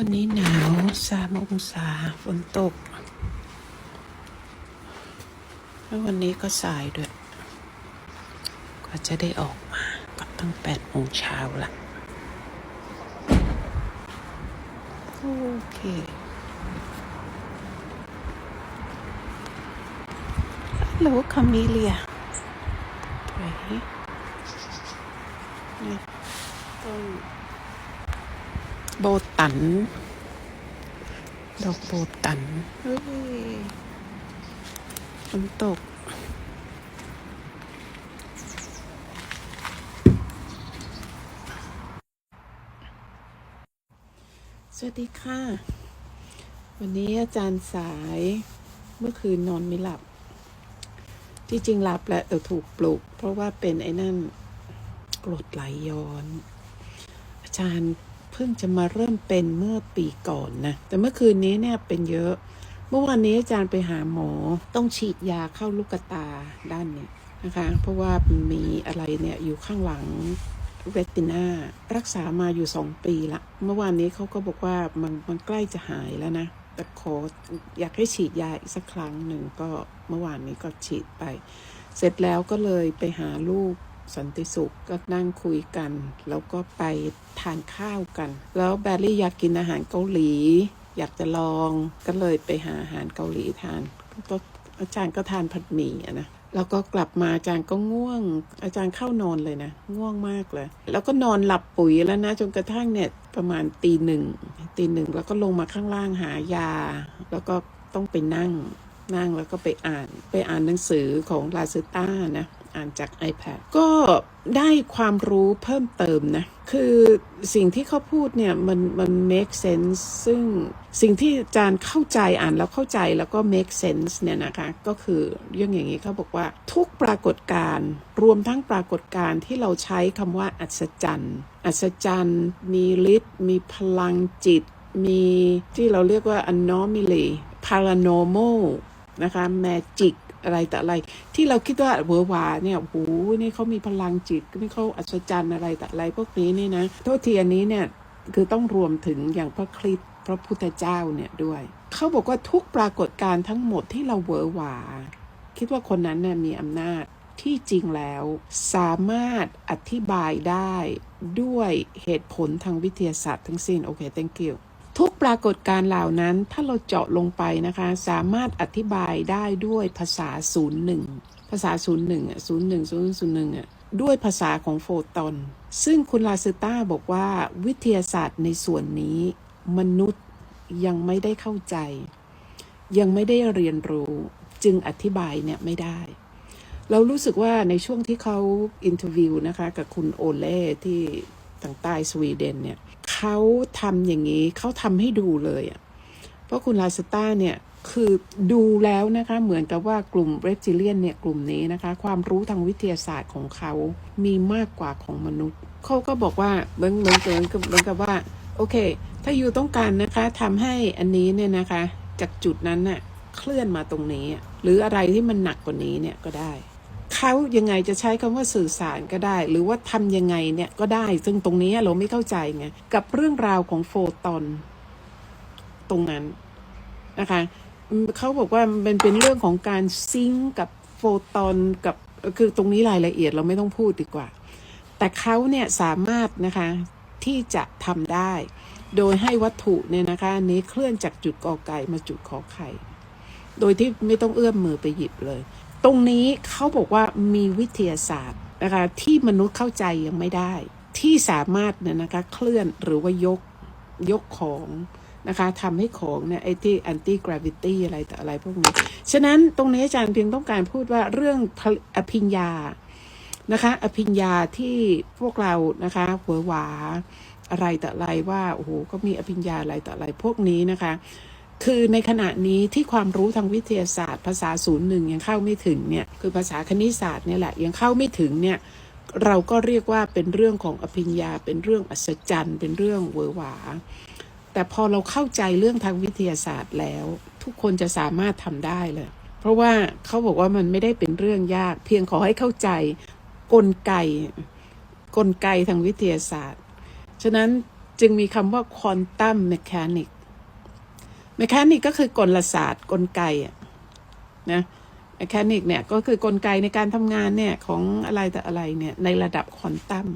วันนี้หนาวสามองศาฝนตก แล้ววันนี้ก็สายด้วยกว่าจะได้ออกมาก็ตั้งแปดโมงเช้าละโอเคฮัลโหลคามิเลียไหนนี่ต้น โบตัน ดอกโบตันเฮ้ยฝนตก สวัสดีค่ะ วันนี้อาจารย์สายเมื่อคืนนอนไม่หลับ ที่จริงหลับแหละแต่ถูกปลุก เพราะว่าเป็นไอ้นั่นกรดไหลย้อน อาจารย์ พิ่งจะมาเริ่มเป็นเมื่อปีก่อนนะ แต่เมื่อคืนนี้เนี่ยเป็นเยอะ เมื่อวานนี้อาจารย์ไปหาหมอต้องฉีดยาเข้าลูกตาด้านเนี้ยนะคะ เพราะว่ามีอะไรเนี่ยอยู่ข้างหลังเรตินารักษามาอยู่สองปีละ เมื่อวานนี้เขาก็บอกว่ามันมันใกล้จะหายแล้วนะ แต่ขออยากให้ฉีดยาอีกสักครั้งหนึ่งก็เมื่อวานนี้ก็ฉีดไป เสร็จแล้วก็เลยไปหาลูก สันติสุขก็นั่งคุยกัน แล้วก็ไปทานข้าวกัน แล้วแบรี่อยากกินอาหารเกาหลี อยากจะลองก็เลยไปหาอาหารเกาหลีทานก็อาจารย์ก็ทานผัดหมี่นะแล้วก็กลับมาอาจารย์ก็ง่วง อาจารย์เข้านอนเลยนะ ง่วงมากเลย แล้วก็นอนหลับปุ๋ยแล้วนะจนกระทั่งเนี่ยประมาณตีหนึ่งตีหนึ่งแล้วก็ลงมาข้างล่างหายา แล้วก็ต้องไปนั่ง นั่งแล้วก็ไปอ่านไปอ่านหนังสือของลาซ i ต้านะอ่านจาก iPad ก็ได้ความรู้เพิ่มเติมนะ คือสิ่งที่เขาพูดเนี่ย มันมัน make sense ซึ่งสิ่งที่อาจารย์เข้าใจอ่านแล้วเข้าใจแล้วก็ make sense เนี่ยนะคะ ก็คือเรื่องอย่างนี้เขาบอกว่าทุกปรากฏการณ์รวมทั้งปรากฏการณ์ที่เราใช้คำว่าอัศจรรย์ อัศจรรย์ มีฤทธิ์มีพลังจิต มีที่เราเรียกว่า anomaly paranormal นะคะ magic อะไรแต่อะไร ที่เราคิดว่าเวอร์วาเนี่ยโอ้โหนี่เขามีพลังจิตนี่เขาอัศจรรย์อะไรแต่อะไรพวกนี้นี่นะโทษทีอันนี้เนี่ยคือต้องรวมถึงอย่างพระคริสต์พระพุทธเจ้าเนี่ยด้วยเขาบอกว่าทุกปรากฏการณ์ทั้งหมดที่เราเวอร์วา คิดว่าคนนั้นเนี่ยมีอำนาจที่จริงแล้วสามารถอธิบายได้ด้วยเหตุผลทางวิทยาศาสตร์ทั้งสิ้นโอเค thank you ทุกปรากฏการ์เหล่านั้นถ้าเราเจาะลงไปนะคะ สามารถอธิบายได้ด้วยภาษา 01 ภาษา 01อะ01 001อะด้วยภาษาของโฟตอน ซึ่งคุณลาซต้าบอกว่าวิทยาศาสตร์ในส่วนนี้ มนุษย์ยังไม่ได้เข้าใจ ยังไม่ได้เรียนรู้จึงอธิบายเนี่ยไม่ได้ เรารู้สึกว่าในช่วงที่เขาอินเทอร์วิวนะคะ กับคุณโอเล่ที่ทางใต้สวีเดนเนี่ย เขาทำอย่างนี้เขาทำให้ดูเลยอะเพราะคุณลาสต้าเนี่ยคือดูแล้วนะคะเหมือนกับว่ากลุ่มเรจิเลียนเนี่ยกลุ่มนี้นะคะ ความรู้ทางวิทยาศาสตร์ของเขามีมากกว่าของมนุษย์ เขาก็บอกว่าเหมือนเหมือนเหมือนกับเหมือนกับว่าโอเค ถ้าอยู่ต้องการนะคะทำให้อันนี้เนี่ยนะคะ จากจุดนั้นน่ะเคลื่อนมาตรงนี้ หรืออะไรที่มันหนักกว่านี้เนี่ยก็ได้ เขายังไงจะใช้คำว่าสื่อสารก็ได้ หรือว่าทำยังไงเนี่ยก็ได้ ซึ่งตรงนี้เราไม่เข้าใจไงกับเรื่องราวของโฟตอน ตรงนั้นนะคะเขาบอกว่ามันเป็นเรื่องของการซิงกับโฟตอนกับคือตรงนี้รายละเอียดเราไม่ต้องพูดดีกว่า แต่เขาเนี่ยสามารถนะคะที่จะทำได้ โดยให้วัตถุเนี่ยนะคะนี้เคลื่อนจากจุดกอไก่มาจุดขอไข่ โดยที่ไม่ต้องเอื้อมมือไปหยิบเลย ตรงนี้เขาบอกว่ามีวิทยาศาสตร์นะคะที่มนุษย์เข้าใจยังไม่ได้ ที่สามารถเนี่ยนะคะเคลื่อนหรือว่ายกยกของนะคะทำให้ของเนี่ยไอ้ที่ anti gravity อะไรแต่อะไรพวกนี้ ฉะนั้นตรงนี้อาจารย์เพียงต้องการพูดว่าเรื่องพลอภิญญานะคะอภิญญาที่พวกเรานะคะหัวหวาอะไรแต่อะไรว่าโอ้โหก็มีอภิญญาอะไรแต่อะไรพวกนี้นะคะ คือในขณะนี้ที่ความรู้ทางวิทยาศาสตร์ ภาษาศูนย์หนึ่งยังเข้าไม่ถึงเนี่ยคือภาษาคณิตศาสตร์เนี่ยแหละยังเข้าไม่ถึงเนี่ยเราก็เรียกว่าเป็นเรื่องของอภิญญา เป็นเรื่องอัศจรรย์ เป็นเรื่องเวอร์หวา แต่พอเราเข้าใจเรื่องทางวิทยาศาสตร์แล้ว ทุกคนจะสามารถทำได้เลย เพราะว่าเขาบอกว่ามันไม่ได้เป็นเรื่องยาก เพียงขอให้เข้าใจกลไก กลไกทางวิทยาศาสตร์ ฉะนั้นจึงมีคำว่าควอนตัมเมคานิก เมคานิกก็คือกลศาสตร์กลไกอะนะเมคานิกเนี่ยก็คือกลไกในการทำงานเนี่ยของอะไรแต่อะไรเนี่ยในระดับควอนตัม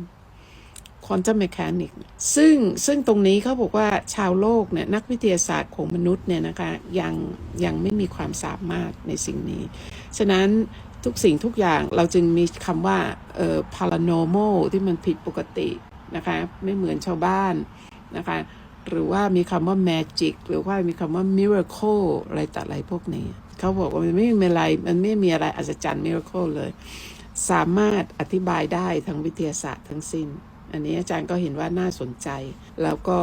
ควอนตัมเมคานิกซึ่งซึ่งตรงนี้เขาบอกว่าชาวโลกเนี่ยนักวิทยาศาสตร์ของมนุษย์เนี่ยนะคะยังยังไม่มีความสามารถในสิ่งนี้ ฉะนั้นทุกสิ่งทุกอย่างเราจึงมีคำว่าเอ่อ paranormal ที่มันผิดปกตินะคะไม่เหมือนชาวบ้านนะคะ หรือว่ามีคำว่า magic หรือว่ามีคำว่า miracle อะไรต่อะไรพวกนี้ เขาบอกว่ามันไม่มีอะไร มันไม่มีอะไรอัศจรรย์ miracle เลย สามารถอธิบายได้ทั้งวิทยาศาสตร์ทั้งสิ้น อันนี้อาจารย์ก็เห็นว่าน่าสนใจ แล้วก็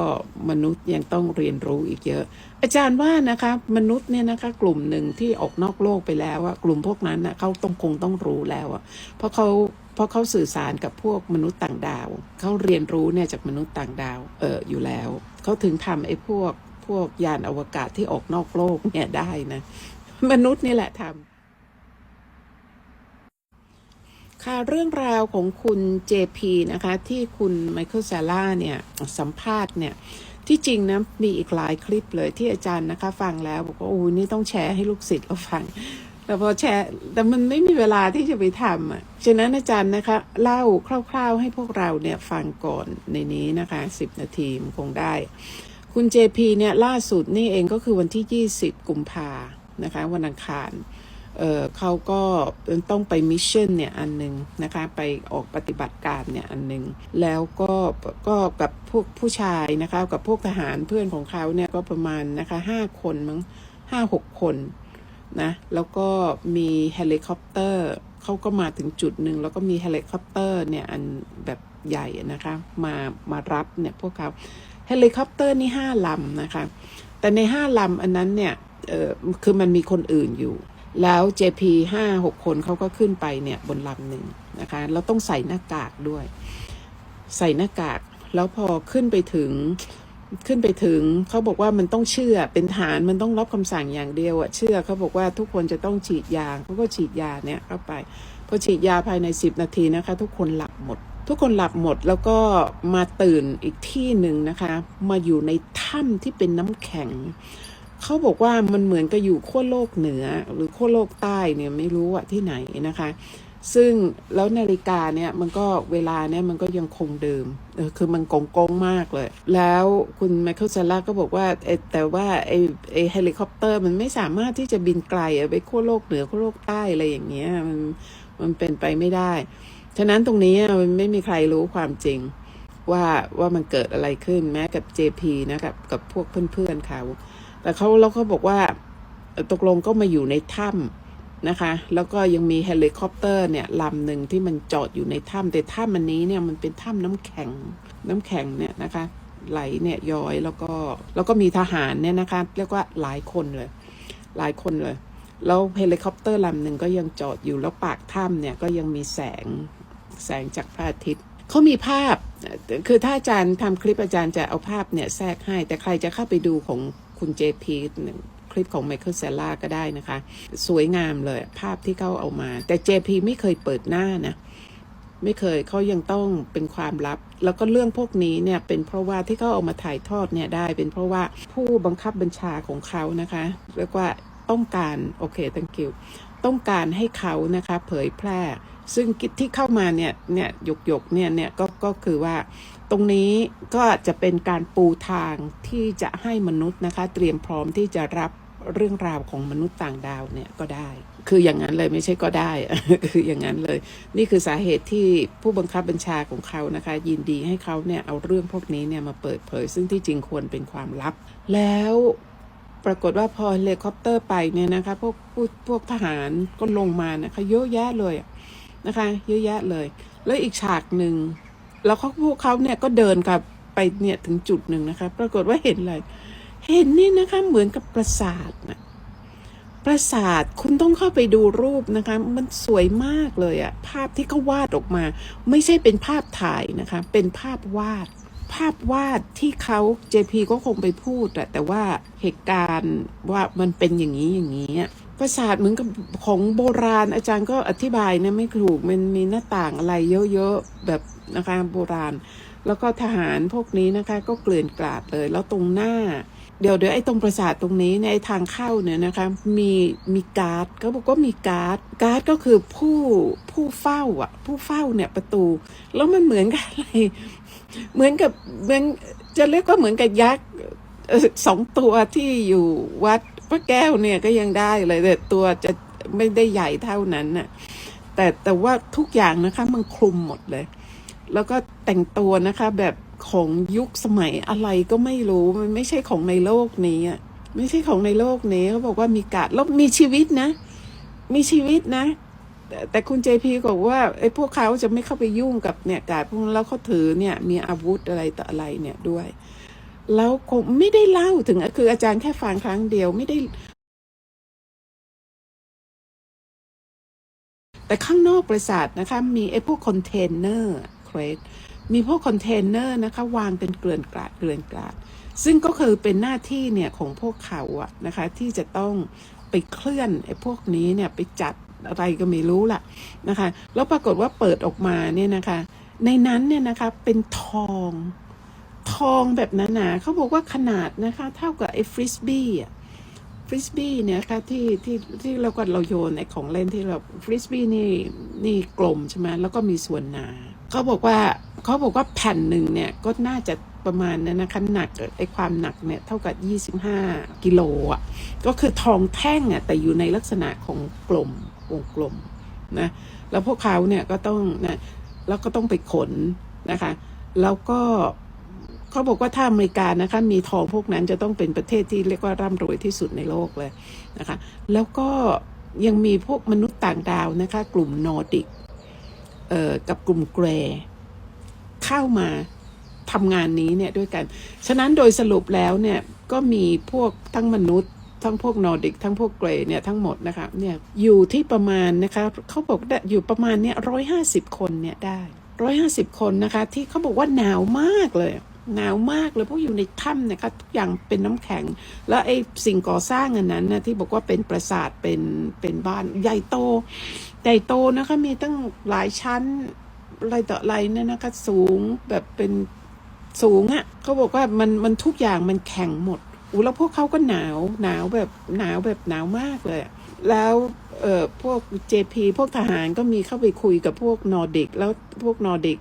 มนุษย์ยังต้องเรียนรู้อีกเยอะ อาจารย์ว่านะคะมนุษย์เนี่ยนะคะกลุ่มหนึ่งที่ออกนอกโลกไปแล้วอะกลุ่มพวกนั้นนะเขาต้องคงต้องรู้แล้วอะเพราะเขาเพราะเขาสื่อสารกับพวกมนุษย์ต่างดาว เขาเรียนรู้เนี่ยจากมนุษย์ต่างดาวเอออยู่แล้ว เขาถึงทำไอ้พวกพวกยานอวกาศที่ออกนอกโลกเนี่ยได้นะ มนุษย์นี่แหละทำค่ะเรื่องราวของคุณ JP นะคะ ที่คุณไมเคิลซาร่าเนี่ย สัมภาษณ์เนี่ย ที่จริงนะ มีอีกหลายคลิปเลยที่อาจารย์นะคะ ฟังแล้ว บอกว่าโอ้นี่ต้องแชร์ให้ลูกศิษย์เราฟัง แต่พอแชร์แต่มันไม่มีเวลาที่จะไปทำอะฉะนั้นอาจารย์นะคะ เล่าคร่าวๆให้พวกเราเนี่ยฟังก่อนในนี้นะคะ10นาทีมันคงได้ คุณ JP เนี่ยล่าสุดนี่เองก็คือวันที่ 20 กุมภานะคะ วันอังคารเเขาก็ต้องไปมิชชั่นเนี่ยอันหนึ่งนะคะไปออกปฏิบัติการเนี่ยอันหนึ่งแล้วก็ก็กับพวกผู้ชายนะคะกับพวกทหารเพื่อนของเขาเนี่ยก็ประมาณนะคะห้าคนมั้งห้าหกคน นะแล้วก็มีเฮลิคอปเตอร์เขาก็มาถึงจุดหนึ่งแล้วก็มีเฮลิคอปเตอร์เนี่ยอันแบบใหญ่นะคะมามารับเนี่ยพวกเขาเฮลิคอปเตอร์นี่ห้าลำนะคะแต่ในห้าลำอันนั้นเนี่ยเออคือมันมีคนอื่นอยู่ แล้ว JP ห้าหกคนเขาก็ขึ้นไปเนี่ยบนลำหนึ่งนะคะแล้วต้องใส่หน้ากากด้วย ใส่หน้ากาก แล้วพอขึ้นไปถึง ขึ้นไปถึงเขาบอกว่ามันต้องเชื่อเป็นฐานมันต้องรับคำสั่งอย่างเดียวอะเชื่อเขาบอกว่าทุกคนจะต้องฉีดยาเขาก็ฉีดยาเนี่ยเข้าไปพอฉีดยาภายใน 10 นาทีนะคะ ทุกคนหลับหมด ทุกคนหลับหมดแล้วก็มาตื่นอีกที่หนึ่งนะคะ มาอยู่ในถ้ำที่เป็นน้ำแข็งเขาบอกว่ามันเหมือนกับอยู่ขั้วโลกเหนือ หรือขั้วโลกใต้เนี่ยไม่รู้ว่าที่ไหนนะคะ ซึ่งแล้วนาฬิกาเนี่ยมันก็เวลาเนี่ยมันก็ยังคงเดิมเออคือมันโกงกงมากเลย แล้วคุณไมเคิลซาร่าก็บอกว่าเออแต่ว่าไอไอเฮลิคอปเตอร์มันไม่สามารถที่จะบินไกลไปขั้วโลกเหนือขั้วโลกใต้อะไรอย่างเงี้ยมันมันเป็นไปไม่ได้ ฉะนั้นตรงนี้มันไม่มีใครรู้ความจริงว่าว่ามันเกิดอะไรขึ้นแม้กับ JP นะกับกับพวกเพื่อนๆเขาแต่เขาแล้วเขาบอกว่าตกลงก็มาอยู่ในถ้ำ นะคะ แล้วก็ยังมีเฮลิคอปเตอร์เนี่ยลำหนึ่งที่มันจอดอยู่ในถ้ำแต่ถ้ำอันนี้เนี่ยมันเป็นถ้ำน้ำแข็งน้ำแข็งเนี่ยนะคะ ไหลเนี่ยย้อยแล้วก็แล้วก็มีทหารเนี่ยนะคะ เรียกว่าหลายคนเลย หลายคนเลย แล้วเฮลิคอปเตอร์ลำหนึ่งก็ยังจอดอยู่แล้วปากถ้ำเนี่ยก็ยังมีแสงแสงจากพระอาทิตย์เขามีภาพ คือถ้าอาจารย์ทำคลิปอาจารย์จะเอาภาพเนี่ยแทรกให้ แต่ใครจะเข้าไปดูของคุณเจพี คลิปของไมเคิลเซล่าก็ได้นะคะ สวยงามเลยภาพที่เขาเอามา แต่ JP ไม่เคยเปิดหน้านะ ไม่เคยเขายังต้องเป็นความลับ แล้วก็เรื่องพวกนี้เนี่ยเป็นเพราะว่าที่เขาเอามาถ่ายทอดเนี่ยได้ เป็นเพราะว่าผู้บังคับบัญชาของเขานะคะเรียกว่าต้องการโอเค thank you ต้องการให้เขานะคะเผยแพร่ ซึ่งที่เข้ามาเนี่ยเนี่ยหยกหยกเนี่ยเนี่ยก็ก็คือว่า ตรงนี้ก็จะเป็นการปูทางที่จะให้มนุษย์นะคะ เตรียมพร้อมที่จะรับเรื่องราวของมนุษย์ต่างดาวเนี่ยก็ได้ คืออย่างนั้นเลยไม่ใช่ก็ได้ คืออย่างนั้นเลย นี่คือสาเหตุที่ผู้บังคับบัญชาของเขานะคะ ยินดีให้เขาเนี่ยเอาเรื่องพวกนี้เนี่ยมาเปิดเผย ซึ่งที่จริงควรเป็นความลับ แล้วปรากฏว่าพอเฮลิคอปเตอร์ไปเนี่ยนะคะพวกพวกพวกทหารก็ลงมานะคะเยอะแยะเลยอะ นะคะ เยอะแยะเลย แล้วอีกฉากหนึ่งแล้วเขาพวกเขาเนี่ยก็เดินกลับไปเนี่ยถึงจุดหนึ่งนะคะ ปรากฏว่าเห็นอะไรเห็นนี่นะคะเหมือนกับปราสาทนะปราสาทคุณต้องเข้าไปดูรูปนะคะ มันสวยมากเลยอะภาพที่เขาวาดออกมา ไม่ใช่เป็นภาพถ่ายนะคะ เป็นภาพวาด ภาพวาดที่เขา JP ก็คงไปพูดอะแต่ว่าเหตุการณ์ว่ามันเป็นอย่างนี้อย่างนี้ ปราสาทเหมือนกับของโบราณ อาจารย์ก็อธิบายนะไม่ถูกมันมีหน้าต่างอะไรเยอะๆแบบนะคะโบราณ แล้วก็ทหารพวกนี้นะคะ ก็เกลื่อนกลาดเลย แล้วตรงหน้า เดี๋ยวเดี๋ยวไอ้ตรงปราสาทตรงนี้ในทางเข้าเนี่ยนะคะมีมีการ์ดเขาบอกว่ามีการ์ดการ์ดก็คือผู้ผู้เฝ้าอะ ผู้เฝ้าเนี่ยประตู แล้วมันเหมือนกับอะไรเหมือนกับเหมือนจะเรียกว่าเหมือนกับยักษ์สองตัวที่อยู่วัด พระแก้วเนี่ยก็ยังได้เลยแต่ตัวจะไม่ได้ใหญ่เท่านั้นน่ะแต่แต่ว่าทุกอย่างนะคะมันคลุมหมดเลย แล้วก็แต่งตัวนะคะ แบบของยุคสมัยอะไรก็ไม่รู้มันไม่ใช่ของในโลกนี้อะไม่ใช่ของในโลกนี้เขาบอกว่ามีกาดแล้วมีชีวิตนะ มีชีวิตนะ แต่แต่คุณเจพีบอกว่าไอ้พวกเขาจะไม่เข้าไปยุ่งกับเนี่ยกาดพวกนั้นแล้วเขาถือเนี่ย มีอาวุธอะไรต่ออะไรเนี่ยด้วย แล้วคงไม่ได้เล่าถึงคืออาจารย์แค่ฟังครั้งเดียวไม่ได้ แต่ข้างนอกปราสาทนะคะ มีไอ้พวกคอนเทนเนอร์เครดมีพวกคอนเทนเนอร์นะคะ วางเป็นเกลื่อนกลาดเกลื่อนกลาด ซึ่งก็คือเป็นหน้าที่เนี่ยของพวกเขาอะนะคะ ที่จะต้องไปเคลื่อนไอ้พวกนี้เนี่ยไปจัดอะไรก็ไม่รู้ล่ะนะคะ แล้วปรากฏว่าเปิดออกมาเนี่ยนะคะ ในนั้นเนี่ยนะคะเป็นทอง ทองแบบหนาๆเขาบอกว่าขนาดนะคะ เท่ากับไอ้ฟริสบี้อะฟริสบี้เนี่ยค่ะที่ที่ที่เราก็เราโยนไอ้ของเล่นที่เราฟริสบี้นี่นี่กลมใช่ไหมแล้วก็มีส่วนหนาเขาบอกว่าเขาบอกว่าแผ่นหนึ่งเนี่ยก็น่าจะประมาณนั้นนะคะหนักไอ้ความหนักเนี่ยเท่ากับ 25 กิโลอะก็คือทองแท่งอะแต่อยู่ในลักษณะของกลมวงกลมนะแล้วพวกเขาเนี่ยก็ต้องนะแล้วก็ต้องไปขนนะคะ แล้วก็ เขาบอกว่าถ้าอเมริกานะคะมีทองพวกนั้นจะต้องเป็นประเทศที่เรียกว่าร่ำรวยที่สุดในโลกเลยนะคะ แล้วก็ยังมีพวกมนุษย์ต่างดาวนะคะ กลุ่มนอร์ดิกเอ่อกับกลุ่มเกร์เข้ามาทำงานนี้เนี่ยด้วยกัน ฉะนั้นโดยสรุปแล้วเนี่ยก็มีพวกทั้งมนุษย์ทั้งพวกนอร์ดิกทั้งพวกเกร์เนี่ยทั้งหมดนะคะเนี่ยอยู่ที่ประมาณนะคะเขาบอกอยู่ประมาณเนี่ยร้อยห้าสิบคนเนี่ยได้ร้อยห้าสิบคนนะคะ ที่เขาบอกว่าหนาวมากเลย หนาวมากเลยเพราะอยู่ในถ้ำนะคะทุกอย่างเป็นน้ำแข็ง แล้วไอ้สิ่งก่อสร้างอันนั้นนะที่บอกว่าเป็นปราสาทเป็นเป็นบ้านใหญ่โตใหญ่โตนะคะมีตั้งหลายชั้นอะไรต่ออะไรเนี่ยนะคะสูงแบบเป็นสูงอะ่ะเขาบอกว่ามันมันทุกอย่างมันแข็งหมดอู้แล้วพวกเขาก็หนาวหนาวแบบหนาวแบบหนาวมากเลยแล้วเอ่อพวก JP พวกทหารก็มีเข้าไปคุยกับพวกนอร์ดิก แล้วพวกนอร์ดิก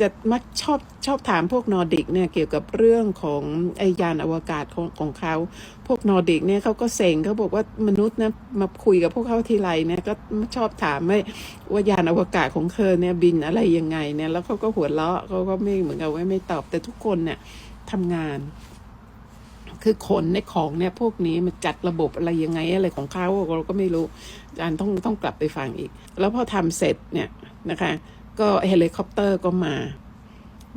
จะมักชอบชอบถามพวกนอร์ดิกเนี่ยเกี่ยวกับเรื่องของไอยานอวกาศของของเขา พวกนอร์ดิกเนี่ยเขาก็เซ็งเขาบอกว่ามนุษย์นะมาคุยกับพวกเขาทีไรเนี่ยก็ชอบถามว่าว่ายานอวกาศของเธอเนี่ยบินอะไรยังไงเนี่ยแล้วเขาก็หัวเราะเขาก็ไม่เหมือนกับว่าไม่ตอบแต่ทุกคนเนี่ยทำงาน คือขนในของเนี่ยพวกนี้มันจัดระบบอะไรยังไงอะไรของเขาเราก็ไม่รู้อาจารย์ต้องต้องกลับไปฟังอีก แล้วพอทำเสร็จเนี่ยนะคะ ก็เฮลิคอปเตอร์ก็มา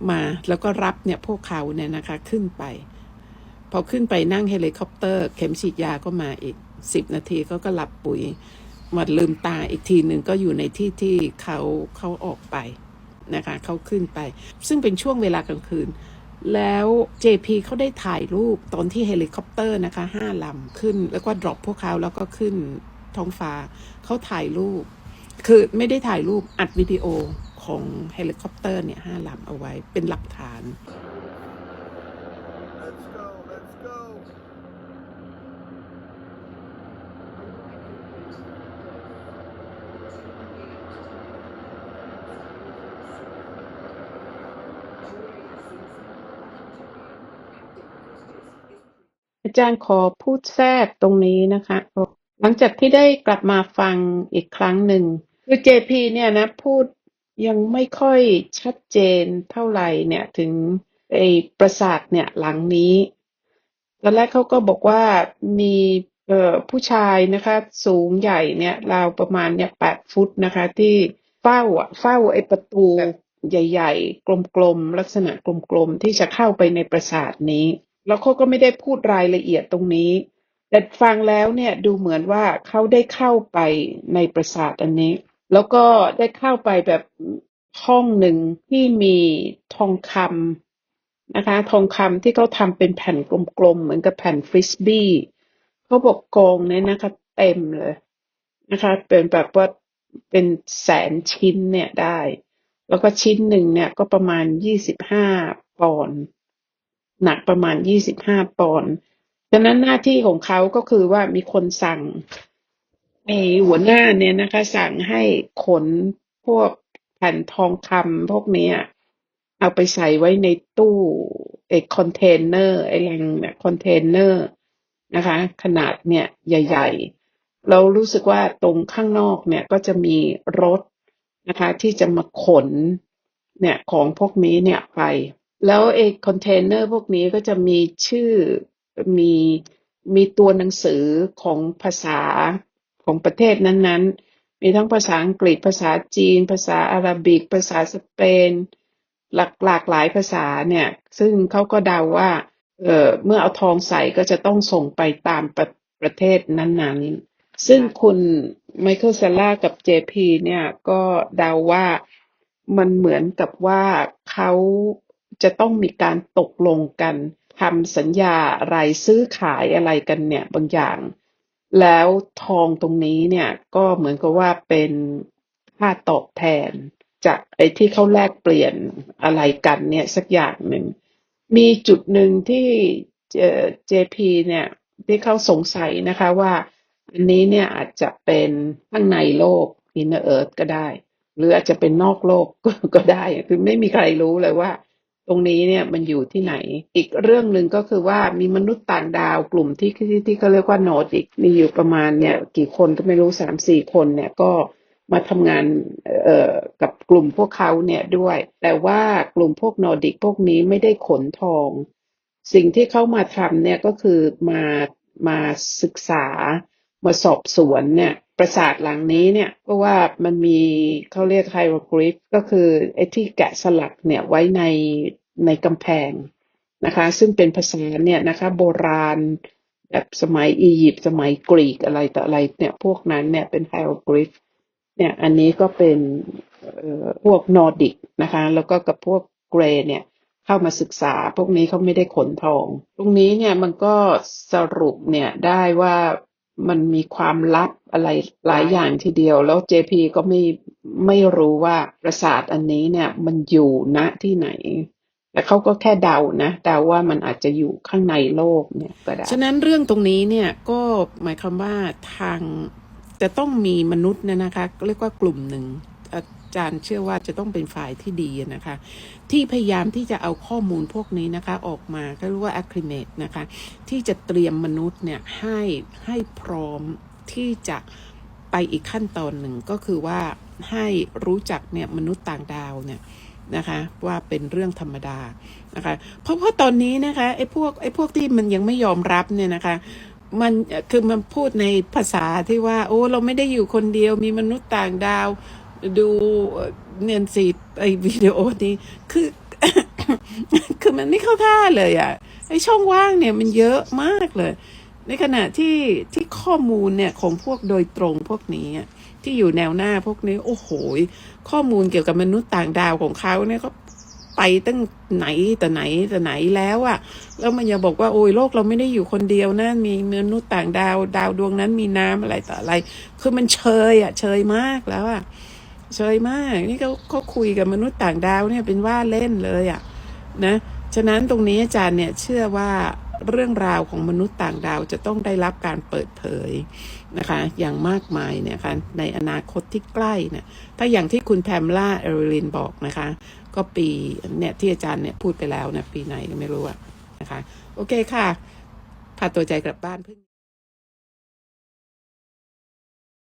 มาแล้วก็รับเนี่ยพวกเขาเนี่ยนะคะขึ้นไป พอขึ้นไปนั่งเฮลิคอปเตอร์ เข็มฉีดยาก็มาอีกสิบนาทีเขาก็หลับปุ๋ยมาลืมตาอีกทีหนึ่งก็อยู่ในที่ที่เขาเขาออกไปนะคะเขาขึ้นไป ซึ่งเป็นช่วงเวลากลางคืน แล้ว JP เขาได้ถ่ายรูปตอนที่เฮลิคอปเตอร์นะคะห้าลำขึ้นแล้วก็ดรอปพวกเขาแล้วก็ขึ้นท้องฟ้าเขาถ่ายรูป คือไม่ได้ถ่ายรูปอัดวิดีโอ ของเฮลิคอปเตอร์เนี่ยห้าลำเอาไว้เป็นหลักฐาน Let's go, let's go. อาจารย์ขอพูดแทรกตรงนี้นะคะ หลังจากที่ได้กลับมาฟังอีกครั้งหนึ่งคือ JP เนี่ยนะพูด ยังไม่ค่อยชัดเจนเท่าไหร่เนี่ยถึงไอ้ปราสาทเนี่ยหลังนี้ตอนแรกเขาก็บอกว่ามีเอ่อผู้ชายนะคะสูงใหญ่เนี่ยราวประมาณเนี่ยแปดฟุตนะคะ ที่เฝ้าอะเฝ้าไอ้ประตูใหญ่ ๆ กลมๆลักษณะกลมๆที่จะเข้าไปในปราสาทนี้ แล้วเขาก็ไม่ได้พูดรายละเอียดตรงนี้ แต่ฟังแล้วเนี่ยดูเหมือนว่าเขาได้เข้าไปในปราสาทอันนี้ แล้วก็ได้เข้าไปแบบห้องหนึ่งที่มีทองคำนะคะ ทองคำที่เขาทำเป็นแผ่นกลมๆ เหมือนกับแผ่นฟริสบี้เขาบอกกองเนี่ยนะคะ เต็มเลยนะคะ เป็นแบบว่าเป็นแสนชิ้นเนี่ยได้ แล้วก็ชิ้นหนึ่งเนี่ยก็ประมาณยี่สิบห้าปอนด์หนักประมาณยี่สิบห้าปอนด์ฉะนั้นหน้าที่ของเขาก็คือว่ามีคนสั่ง มีหัวหน้าเนี่ยนะคะ สั่งให้ขนพวกแผ่นทองคำพวกเนี้ยเอาไปใส่ไว้ในตู้ไอ้คอนเทนเนอร์ไอ้แรงเนี่ยคอนเทนเนอร์นะคะ ขนาดเนี่ยใหญ่ ๆ เรารู้สึกว่าตรงข้างนอกเนี่ยก็จะมีรถนะคะ ที่จะมาขนเนี่ยของพวกนี้เนี่ยไป แล้วไอ้คอนเทนเนอร์พวกนี้ก็จะมีชื่อมีมีตัวหนังสือของภาษา ของประเทศนั้นๆ มีทั้งภาษาอังกฤษ ภาษาจีน ภาษาอาหรับิก ภาษาสเปน หลากหลากหลายภาษาเนี่ย ซึ่งเขาก็เดาว่าเออเมื่อเอาทองใส่ก็จะต้องส่งไปตามประประเทศนั้นๆ ซึ่งคุณไมเคิลซาร่ากับ JP เนี่ยก็เดาว่ามันเหมือนกับว่าเขาจะต้องมีการตกลงกันทำสัญญาอะไรซื้อขายอะไรกันเนี่ยบางอย่าง แล้วทองตรงนี้เนี่ยก็เหมือนกับว่าเป็นค่าตอบแทน จากไอ้ที่เขาแลกเปลี่ยนอะไรกันเนี่ยสักอย่างหนึ่ง มีจุดหนึ่งที่เอ่อ JP เนี่ยที่เขาสงสัยนะคะว่าอันนี้เนี่ยอาจจะเป็นข้างในโลก inner earth ก็ได้ หรืออาจจะเป็นนอกโลกก็ได้ คือไม่มีใครรู้เลยว่า ตรงนี้เนี่ยมันอยู่ที่ไหน อีกเรื่องหนึ่งก็คือว่ามีมนุษย์ต่างดาวกลุ่มที่ที่ที่เขาเรียกว่าโนดิกมีอยู่ประมาณเนี่ยกี่คนก็ไม่รู้สามสี่คนเนี่ยก็มาทำงานเอ่อกับกลุ่มพวกเขาเนี่ยด้วย แต่ว่ากลุ่มพวกนอร์ดิกพวกนี้ไม่ได้ขนทอง สิ่งที่เขามาทำเนี่ยก็คือมามาศึกษามาสอบสวนเนี่ย ปราสาทหลังนี้เนี่ยเพราะว่ามันมีเขาเรียกไฮโรกริฟก็คือไอ้ที่แกะสลักเนี่ยไว้ในในกำแพงนะคะ ซึ่งเป็นภาษาเนี่ยนะคะโบราณแบบสมัยอียิปต์สมัยกรีกอะไรต่ออะไรเนี่ยพวกนั้นเนี่ยเป็นไฮโรกริฟเนี่ยอันนี้ก็เป็นเอ่อพวกนอร์ดิกนะคะ แล้วก็กับพวกเกรเนี่ยเข้ามาศึกษา พวกนี้เขาไม่ได้ขนทอง ตรงนี้เนี่ยมันก็สรุปเนี่ยได้ว่า มันมีความลับอะไรหลายอย่างทีเดียว แล้ว JP ก็ไม่ไม่รู้ว่าปราสาทอันนี้เนี่ย มันอยู่ณที่ไหนแต่เขาก็แค่เดานะเดาว่ามันอาจจะอยู่ข้างในโลกเนี่ยก็ได้ฉะนั้นเรื่องตรงนี้เนี่ยก็หมายความว่าทางจะต้องมีมนุษย์เนี่ยนะคะ เรียกว่ากลุ่มหนึ่ง จารย์เชื่อว่าจะต้องเป็นฝ่ายที่ดีนะคะ ที่พยายามที่จะเอาข้อมูลพวกนี้นะคะออกมาก็เรียกว่า acclimate นะคะ ที่จะเตรียมมนุษย์เนี่ยให้ให้พร้อมที่จะไปอีกขั้นตอนหนึ่งก็คือว่าให้รู้จักเนี่ยมนุษย์ต่างดาวเนี่ยนะคะว่าเป็นเรื่องธรรมดานะคะเพราะว่าตอนนี้นะคะไอ้พวกไอ้พวกที่มันยังไม่ยอมรับเนี่ยนะคะมันคือมันพูดในภาษาที่ว่า โอ้เราไม่ได้อยู่คนเดียวมีมนุษย์ต่างดาว ดูเนี่ยสิไอวิดีโอนี้คือ คือมันไม่เข้าท่าเลยอะ่ะไอช่องว่างเนี่ยมันเยอะมากเลย ในขณะที่ที่ข้อมูลเนี่ยของพวกโดยตรงพวกนี้ที่อยู่แนวหน้าพวกนี้ โอ้โหข้อมูลเกี่ยวกับมนุษย์ต่างดาวของเขาเนี่ยก็ไปตั้งไหนแต่ไหนแต่ไหนแล้วอะแล้วมันอย่าบอกว่าโอ้ยโลกเราไม่ได้อยู่คนเดียวนะมีมนุษย์ต่างดาว ดาวดวงนั้นมีน้ำอะไรต่ออะไร คือมันเชยอะเชยมากแล้วอะ เชยมาก นี่เขาเขาคุยกับมนุษย์ต่างดาวเนี่ยเป็นว่าเล่นเลยอะ่ะนะฉะนั้นตรงนี้อาจารย์เนี่ยเชื่อว่าเรื่องราวของมนุษย์ต่างดาวจะต้องได้รับการเปิดเผยนะคะ อย่างมากมายเนี่ยค่ะในอนาคตที่ใกล้เนี่ยถ้าอย่างที่คุณแพมล่าเอริลินบอกนะคะ ก็ปีเนี่ยที่อาจารย์เนี่ยพูดไปแล้วนะปีไหนก็ไม่รู้อะนะคะ โอเคค่ะพาตัวใจกลับบ้านเพิ่ง